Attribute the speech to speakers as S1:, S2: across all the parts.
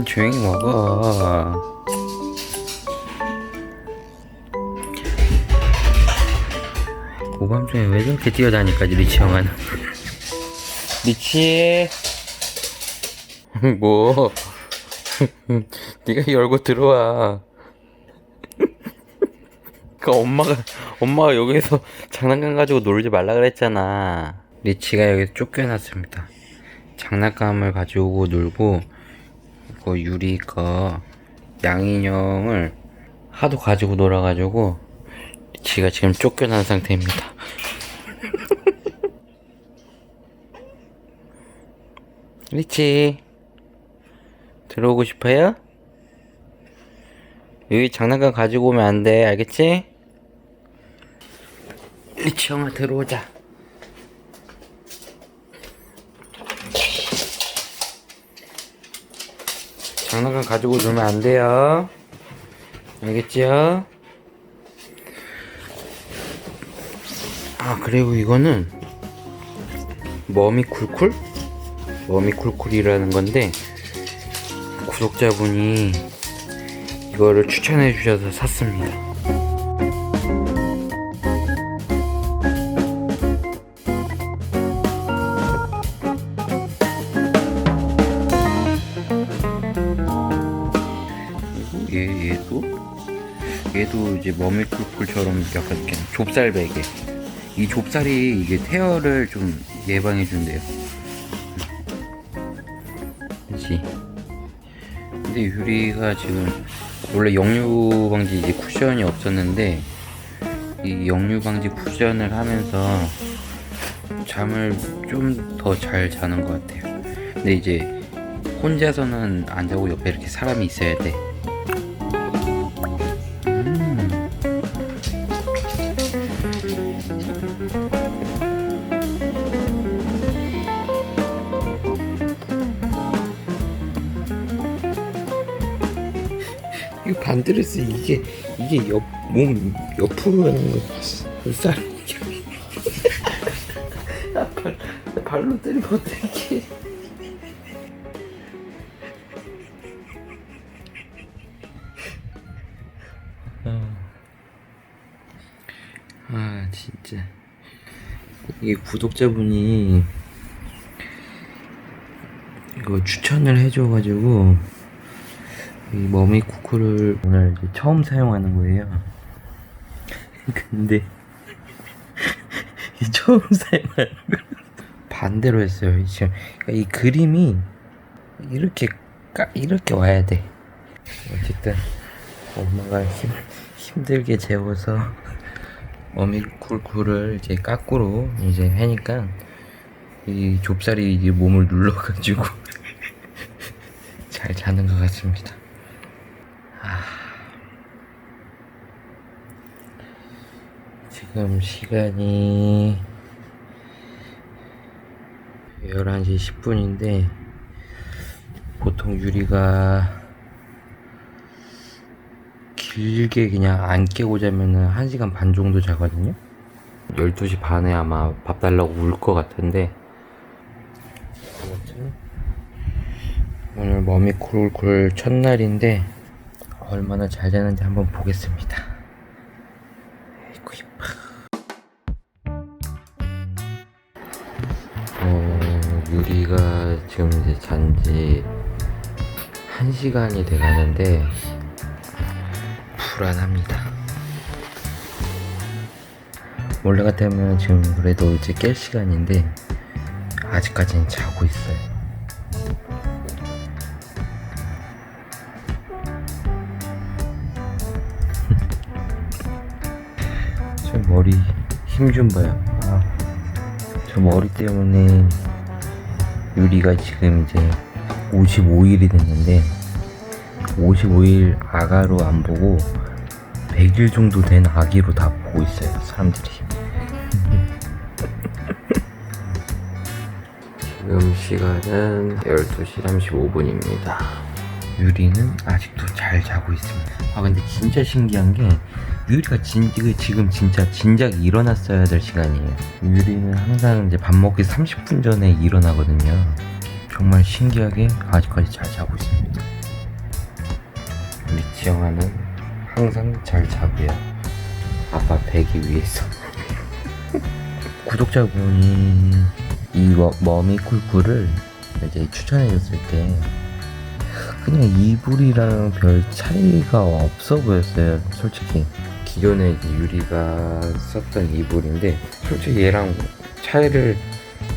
S1: 조용히 먹어. 오밤중에 왜 저렇게 뛰어다니까지 리치 형아는? 리치 뭐? 네가 열고 들어와. 그 엄마가 엄마가 여기서 장난감 가지고 놀지 말라 그랬잖아. 리치가 여기서 쫓겨났습니다. 장난감을 가지고 놀고 그 유리 거 양인형을 하도 가지고 놀아가지고 리치가 지금 쫓겨난 상태입니다. 리치 들어오고 싶어요? 여기 장난감 가지고 오면 안 돼, 알겠지? 리치 형아 들어오자. 장난감 가지고 놀면 안 돼요. 알겠지요? 아, 그리고 이거는 머미 쿨쿨? 머미 쿨쿨이라는 건데 구독자분이 이거를 추천해 주셔서 샀습니다. 얘도 얘도 이제 머미쿨쿨처럼 약간 이렇게 좁쌀 베개. 이 좁쌀이 이게 태열을 좀 예방해 준대요. 그렇지. 근데 유리가 지금 원래 역류 방지 이제 쿠션이 없었는데 이 역류 방지 쿠션을 하면서 잠을 좀 더 잘 자는 것 같아요. 근데 이제 혼자서는 안 자고 옆에 이렇게 사람이 있어야 돼. 이거 반드레스 이게 이게 옆 몸 옆으로 가는 거. 쌀 발, 발로 때리면 어떡해. 아 진짜 이게 구독자분이 이거 추천을 해줘가지고 이 머미 쿠쿠를 오늘 이제 처음 사용하는 거예요. 근데 이 처음 사용하는 거 반대로 했어요. 지금 이 그림이 이렇게 까, 이렇게 와야 돼. 어쨌든 엄마가 힘, 힘들게 재워서 머미 쿨쿨을 이제 까꾸로 이제 하니까 이 좁쌀이 이제 몸을 눌러가지고 잘 자는 것 같습니다. 아. 지금 시간이 11시 10분인데 보통 유리가 길게 그냥 안 깨고 자면은 1시간 반 정도 자거든요. 12시 반에 아마 밥 달라고 울 것 같은데 아무튼 오늘 머미 쿨쿨 첫날인데 얼마나 잘 자는지 한번 보겠습니다. 지금 이제 잔지 1시간이 돼 가는데 불안합니다. 원래 같으면 지금 그래도 이제 깰 시간인데 아직까지는 자고 있어요. 저 머리 힘 좀 봐요. 아, 저 머리 때문에 유리가 지금 이제 55일이 됐는데 55일 아가로 안 보고 100일 정도 된 아기로 다 보고 있어요 사람들이. 지금 시간은 12시 35분입니다. 유리는 아직도 잘 자고 있습니다. 아 근데 진짜 신기한 게 유리가 진, 지금 진짜 진작 일어났어야 될 시간이에요 유리는 항상 이제 밥 먹기 30분 전에 일어나거든요 정말 신기하게 아직까지 잘 자고 있습니다 우리 지영아는 항상 잘 자고요. 아빠 베기 위해서. 구독자분이 이 머- 머미 쿨쿨을 이제 추천해줬을 때 그냥 이불이랑 별 차이가 없어 보였어요. 솔직히 기존에 유리가 썼던 이불인데 솔직히 얘랑 차이를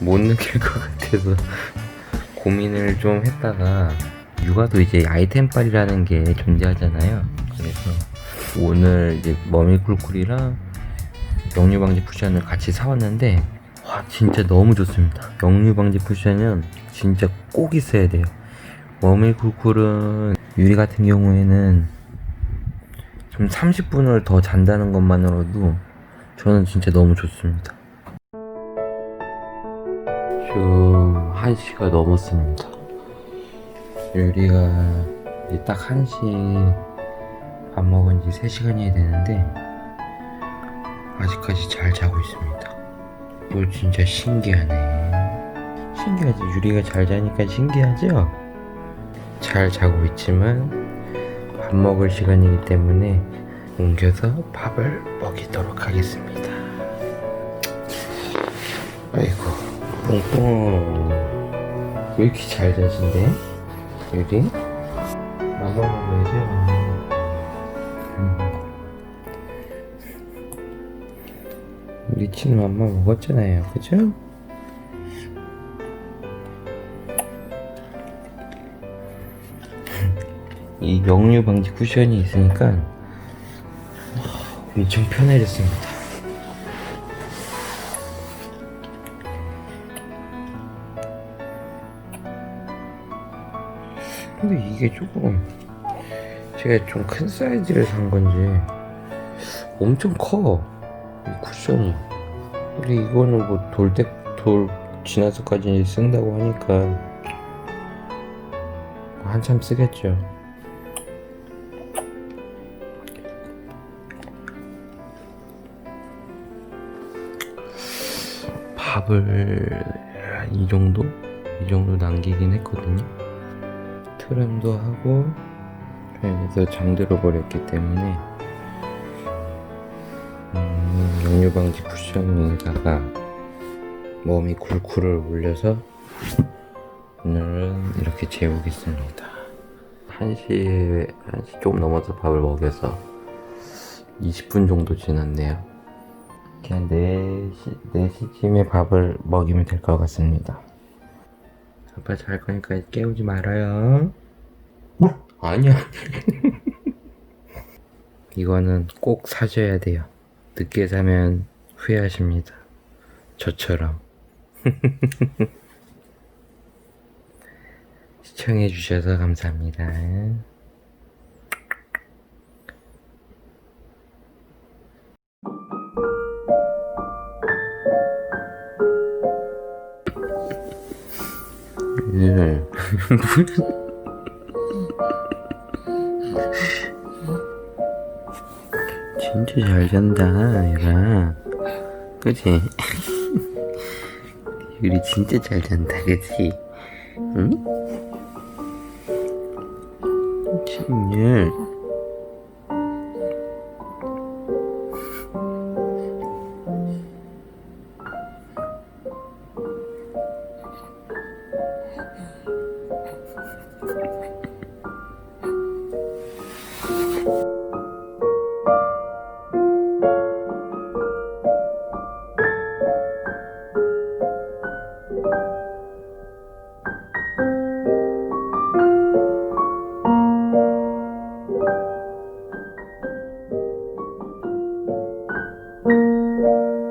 S1: 못 느낄 것 같아서 고민을 좀 했다가 육아도 이제 아이템빨이라는 게 존재하잖아요. 그래서 오늘 이제 머미쿨쿨이랑 역류방지 쿠션을 같이 사왔는데 와 진짜 너무 좋습니다. 역류방지 쿠션은 진짜 꼭 있어야 돼요. 머미쿨쿨은 유리 같은 경우에는 좀 30분을 더 잔다는 것만으로도 저는 진짜 너무 좋습니다. 지금 1시가 넘었습니다. 유리가 이제 딱 1시 밥 먹은 지 3시간이 되는데 아직까지 잘 자고 있습니다. 이거 진짜 신기하네. 신기하지? 유리가 잘 자니까 신기하죠? 잘 자고 있지만 밥 먹을 시간이기 때문에 옮겨서 밥을 먹이도록 하겠습니다. 아이고, 뽕뽕. 왜 이렇게 잘 자신데? 유리? 맘마 먹어야죠. 음. 우리 친맘마 먹었잖아요. 그죠? 이 역류 방지 쿠션이 있으니까 엄청 편해졌습니다. 근데 이게 조금 제가 좀 큰 사이즈를 산 건지 엄청 커. 이 쿠션이. 근데 이거는 뭐 돌대 돌 지나서까지 쓴다고 하니까 한참 쓰겠죠. 밥을 이 정도? 이 정도 남기긴 했거든요. 트램도 하고 여기서 잠들어 버렸기 때문에 음, 역류 방지 쿠션에다가 몸이 굴굴을 올려서 오늘은 이렇게 재우겠습니다. 1시에 1시 조금 넘어서 밥을 먹여서 20분 정도 지났네요. 그냥 4시, 4시쯤에 밥을 먹이면 될 것 같습니다. 아빠 잘 거니까 깨우지 말아요. 아니야. 이거는 꼭 사줘야 돼요. 늦게 사면 후회하십니다. 저처럼. 시청해주셔서 감사합니다. 네. 진짜 잘 잔다, 얘가. 그치? 유리 진짜 잘 잔다, 그치? 응? 정말.